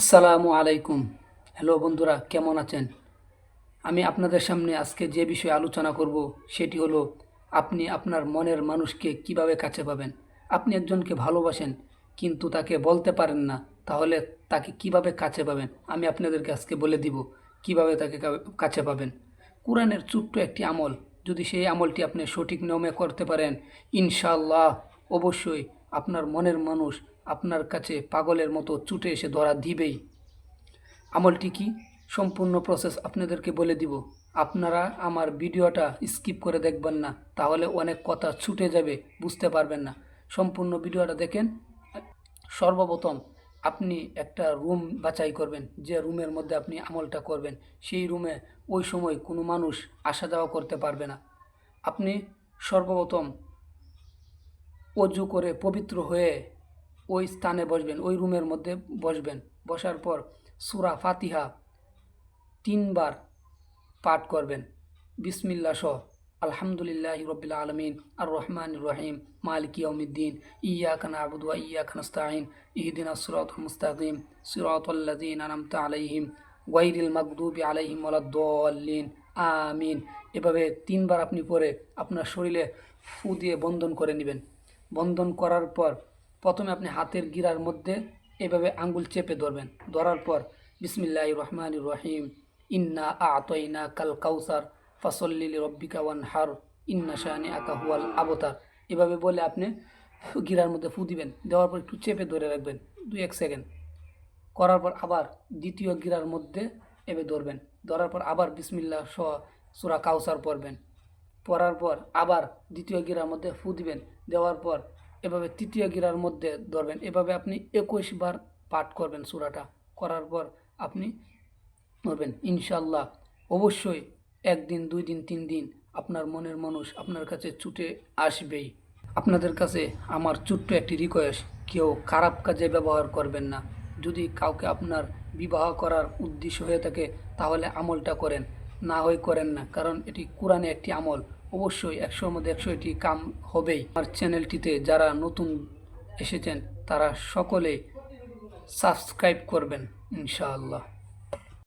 আসসালামু আলাইকুম। হ্যালো বন্ধুরা, কেমন আছেন? আমি আপনাদের সামনে আজকে যে বিষয়ে আলোচনা করব, সেটি হলো আপনি আপনার মনের মানুষকে কীভাবে কাছে পাবেন। আপনি একজনকে ভালোবাসেন, কিন্তু তাকে বলতে পারেন না, তাহলে তাকে কীভাবে কাছে পাবেন? আমি আপনাদেরকে আজকে বলে দিব, কীভাবে তাকে কাছে পাবেন। কোরআনের ছোট্ট একটি আমল, যদি সেই আমলটি আপনি সঠিক নিয়মে করতে পারেন, ইনশাআল্লাহ অবশ্যই আপনার মনের মানুষ আপনার কাছে পাগলের মতো ছুটে এসে ধরা দিবেই। আমলটি কি? সম্পূর্ণ প্রসেস আপনাদেরকে বলে দিব। আপনারা আমার ভিডিওটা স্কিপ করে দেখবেন না, তাহলে অনেক কথা ছুটে যাবে, বুঝতে পারবেন না। সম্পূর্ণ ভিডিওটা দেখেন। সর্বপ্রথম আপনি একটা রুম বাছাই করবেন, যে রুমের মধ্যে আপনি আমলটা করবেন। সেই রুমে ওই সময় কোনো মানুষ আসা যাওয়া করতে পারবে না। আপনি সর্বপ্রথম অজু করে পবিত্র হয়ে ওই স্থানে বসবেন, ওই রুমের মধ্যে বসবেন। বসার পর সুরা ফাতিহা তিনবার পাঠ করবেন। বিসমিল্লা সহ। আলহামদুলিল্লাহ রবিল আলমিন। আর রহমান রহিম। মালিক ইয়মিদ্দিন ইয়া খানা আবুদুয়া ইয়া খানস্তাহিন ইহদিন সুরাত মুস্তাকিম। সুরাতল্লাদিন আনামতা আলাইহিম। ওয়াইরিল মাকদুবি আলাইহিম ওয়ালাদ্দলিন আমিন। এভাবে তিনবার আপনি পরে আপনার শরীরে ফু দিয়ে বন্ধন করে নেবেন। বন্ধন করার পর প্রথমে আপনি হাতের গিরার মধ্যে এভাবে আঙ্গুল চেপে ধরবেন। ধরার পর বিসমিল্লাহ রহমান রহিম, ইন্না আতইনা কাল কাউসার ফসল্লিল রব্বিকা ওয়ান হার ইন্না শাহানি আকা হুয়াল আবতার। এভাবে বলে আপনি গিরার মধ্যে ফু দিবেন। দেওয়ার পর একটু চেপে ধরে রাখবেন, দুই এক সেকেন্ড। করার পর আবার দ্বিতীয় গিরার মধ্যে এভাবে ধরবেন। ধরার পর আবার বিসমিল্লা স সুরা কাউসার পড়বেন। পড়ার পর আবার দ্বিতীয় গিরার মধ্যে ফু দিবেন। দেওয়ার পর এভাবে তৃতীয় গিরার মধ্যে ধরবেন। এভাবে আপনি একুশ বার পাঠ করবেন সুরাটা। করার পর আপনি ধরবেন ইনশাল্লাহ অবশ্যই একদিন, দুই দিন, তিন দিন আপনার মনের মানুষ আপনার কাছে ছুটে আসবেই। আপনাদের কাছে আমার ছোট্ট একটি রিকোয়েস্ট কেউ খারাপ কাজে ব্যবহার করবেন না। যদি কাউকে আপনার বিবাহ করার উদ্দেশ্য হয়ে থাকে, তাহলে আমলটা করেন। না হয় করেন না, কারণ এটি কোরআনে একটি আমল। অবশ্যই একশোর মধ্যে একশো এটি কাম হবেই। আমার চ্যানেলটিতে যারা নতুন এসেছেন, তারা সকলে সাবস্ক্রাইব করবেন, ইনশাআল্লাহ।